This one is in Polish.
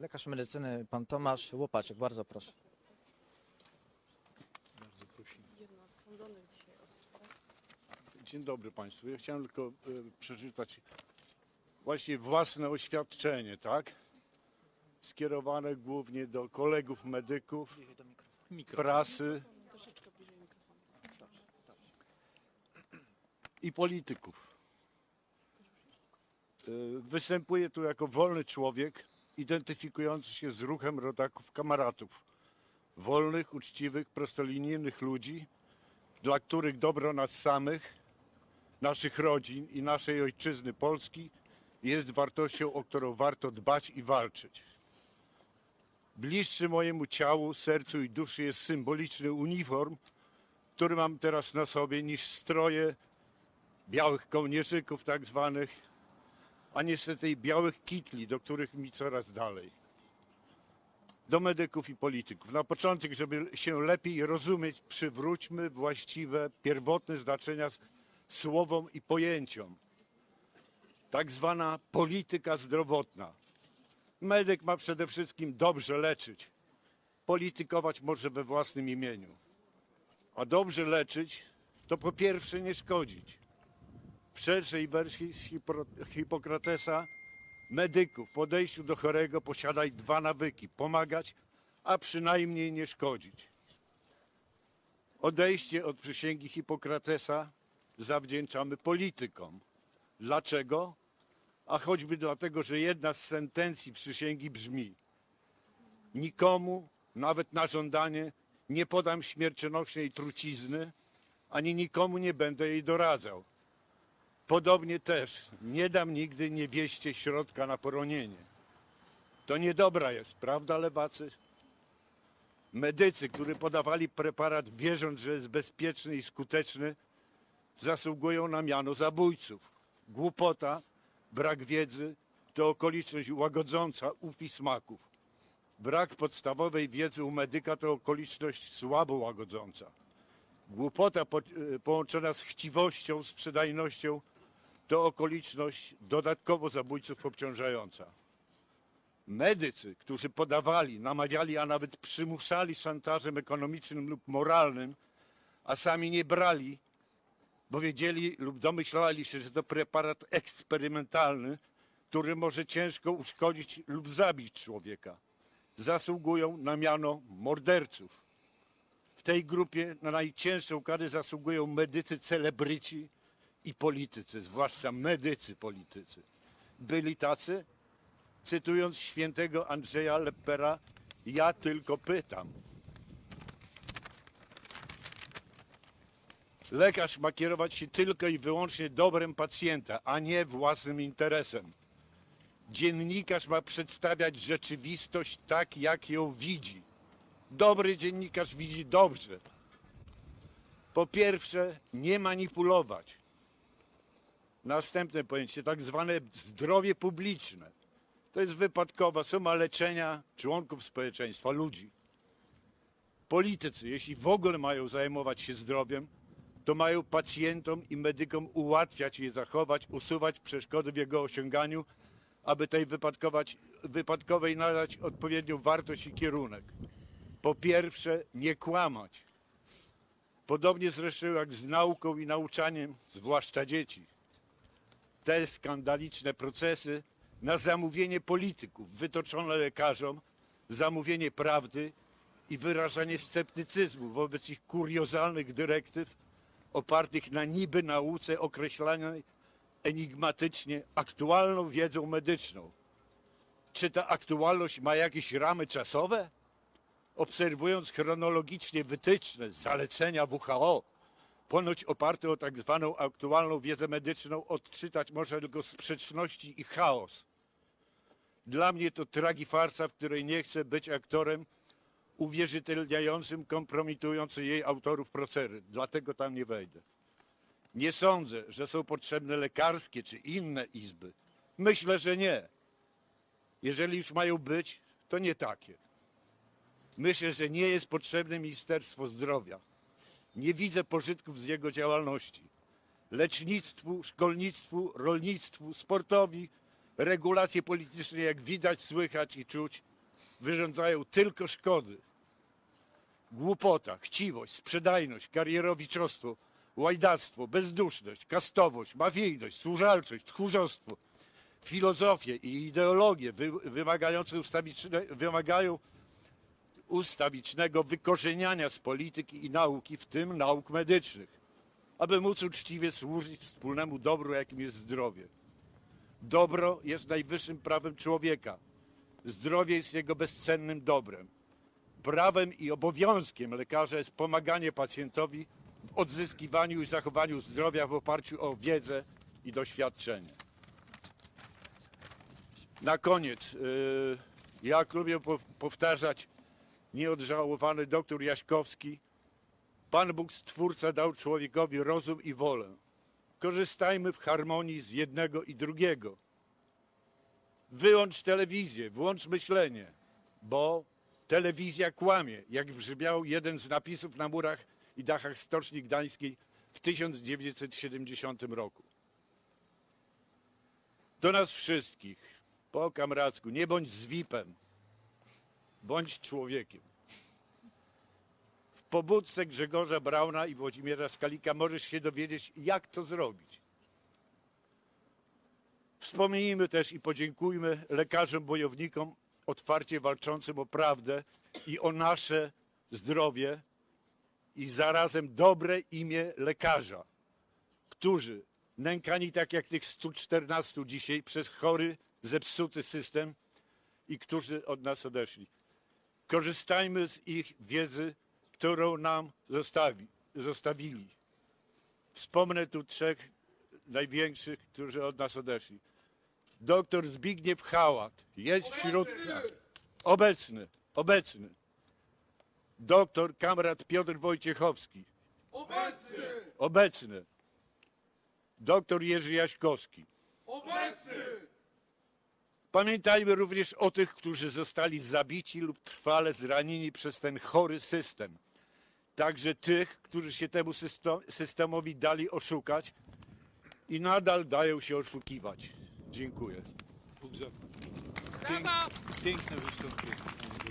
Lekarz medycyny, pan Tomasz Łopaczek, bardzo proszę. Bardzo prosimy. Jedna z sądzonych dzisiaj osób, tak? Dzień dobry Państwu. Ja chciałem tylko e, przeczytać właśnie własne oświadczenie, tak? Skierowane głównie do kolegów medyków, prasy Troszeczkę bliżej mikrofonu. i polityków. E, Występuję tu jako wolny człowiek, identyfikujący się z ruchem rodaków kamaratów. Wolnych, uczciwych, prostolinijnych ludzi, dla których dobro nas samych, naszych rodzin i naszej ojczyzny Polski jest wartością, o którą warto dbać i walczyć. Bliższy mojemu ciału, sercu i duszy jest symboliczny uniform, który mam teraz na sobie, niż stroje białych kołnierzyków tak zwanych, a niestety białych kitli, do których mi coraz dalej. Do medyków i polityków. Na początek, żeby się lepiej rozumieć, przywróćmy właściwe, pierwotne znaczenia słowom i pojęciom. Tak zwana polityka zdrowotna. Medyk ma przede wszystkim dobrze leczyć. Politykować może we własnym imieniu. A dobrze leczyć to po pierwsze nie szkodzić. Szerszej wersji Hipokratesa medyków w podejściu do chorego posiadaj dwa nawyki: pomagać, a przynajmniej nie szkodzić. Odejście od przysięgi Hipokratesa zawdzięczamy politykom. Dlaczego? A choćby dlatego, że jedna z sentencji przysięgi brzmi: Nikomu, nawet na żądanie, nie podam śmiercionośnej trucizny, ani nikomu nie będę jej doradzał. Podobnie też nie dam nigdy niewieście środka na poronienie. To niedobra jest, prawda, lewacy? Medycy, którzy podawali preparat wierząc, że jest bezpieczny i skuteczny, zasługują na miano zabójców. Głupota, brak wiedzy to okoliczność łagodząca upis smaków. Brak podstawowej wiedzy u medyka to okoliczność słabo łagodząca. Głupota po, e, połączona z chciwością, sprzedajnością to okoliczność dodatkowo zabójców obciążająca. Medycy, którzy podawali, namawiali, a nawet przymuszali szantażem ekonomicznym lub moralnym, a sami nie brali, bo wiedzieli lub domyślali się, że to preparat eksperymentalny, który może ciężko uszkodzić lub zabić człowieka, zasługują na miano morderców. W tej grupie na najcięższą karę zasługują medycy celebryci i politycy, zwłaszcza medycy politycy. Byli tacy? Cytując świętego Andrzeja Lepera, ja tylko pytam. Lekarz ma kierować się tylko i wyłącznie dobrem pacjenta, a nie własnym interesem. Dziennikarz ma przedstawiać rzeczywistość tak, jak ją widzi. Dobry dziennikarz widzi dobrze. Po pierwsze, nie manipulować. Następne pojęcie, tak zwane zdrowie publiczne. To jest wypadkowa suma leczenia członków społeczeństwa, ludzi. Politycy, jeśli w ogóle mają zajmować się zdrowiem, to mają pacjentom i medykom ułatwiać je zachować, usuwać przeszkody w jego osiąganiu, aby tej wypadkowej nadać odpowiednią wartość i kierunek. Po pierwsze, nie kłamać. Podobnie zresztą jak z nauką i nauczaniem, zwłaszcza dzieci. Te skandaliczne procesy na zamówienie polityków, wytoczone lekarzom, zamówienie prawdy i wyrażanie sceptycyzmu wobec ich kuriozalnych dyrektyw opartych na niby nauce określanej enigmatycznie aktualną wiedzą medyczną. Czy ta aktualność ma jakieś ramy czasowe? Obserwując chronologicznie wytyczne, zalecenia WHO, ponoć oparte o tak zwaną aktualną wiedzę medyczną, odczytać można tylko sprzeczności i chaos. Dla mnie to tragi farsa, w której nie chcę być aktorem uwierzytelniającym, kompromitujący jej autorów procery. Dlatego tam nie wejdę. Nie sądzę, że są potrzebne lekarskie czy inne izby. Myślę, że nie. Jeżeli już mają być, to nie takie. Myślę, że nie jest potrzebne Ministerstwo Zdrowia. Nie widzę pożytków z jego działalności. Lecznictwu, szkolnictwu, rolnictwu, sportowi Regulacje polityczne, jak widać, słychać i czuć, wyrządzają tylko szkody. Głupota, chciwość, sprzedajność, karierowiczostwo, łajdactwo, bezduszność, kastowość, mafijność, służalczość, tchórzostwo, filozofię i ideologię wy, wymagające ustawiczne, wymagają ustawicznego wykorzeniania z polityki i nauki, w tym nauk medycznych, aby móc uczciwie służyć wspólnemu dobru, jakim jest zdrowie. Dobro jest najwyższym prawem człowieka. Zdrowie jest jego bezcennym dobrem. Prawem i obowiązkiem lekarza jest pomaganie pacjentowi w odzyskiwaniu i zachowaniu zdrowia w oparciu o wiedzę i doświadczenie. Na koniec, yy, jak lubię po- powtarzać, nieodżałowany doktor Jaśkowski, Pan Bóg Stwórca dał człowiekowi rozum i wolę. Korzystajmy w harmonii z jednego i drugiego. Wyłącz telewizję, włącz myślenie, bo telewizja kłamie, jak brzmiał jeden z napisów na murach i dachach Stoczni Gdańskiej w 1970 roku. Do nas wszystkich, po kamracku, nie bądź zwipem, bądź człowiekiem. W pobudce Grzegorza Brauna i Włodzimierza Skalika możesz się dowiedzieć, jak to zrobić. Wspomnijmy też i podziękujmy lekarzom bojownikom otwarcie walczącym o prawdę i o nasze zdrowie i zarazem dobre imię lekarza, którzy nękani tak jak tych 114 dzisiaj przez chory, zepsuty system i którzy od nas odeszli. Korzystajmy z ich wiedzy, którą nam zostawi, zostawili. Wspomnę tu trzech największych, którzy od nas odeszli. Doktor Zbigniew Hałat jest wśród obecny, obecny. Doktor Kamrat Piotr Wojciechowski. Obecny. Obecny. Doktor Jerzy Jaśkowski. Pamiętajmy również o tych, którzy zostali zabici lub trwale zranieni przez ten chory system. Także tych, którzy się temu systemowi dali oszukać i nadal dają się oszukiwać. Dziękuję. Piękne wystąpienie.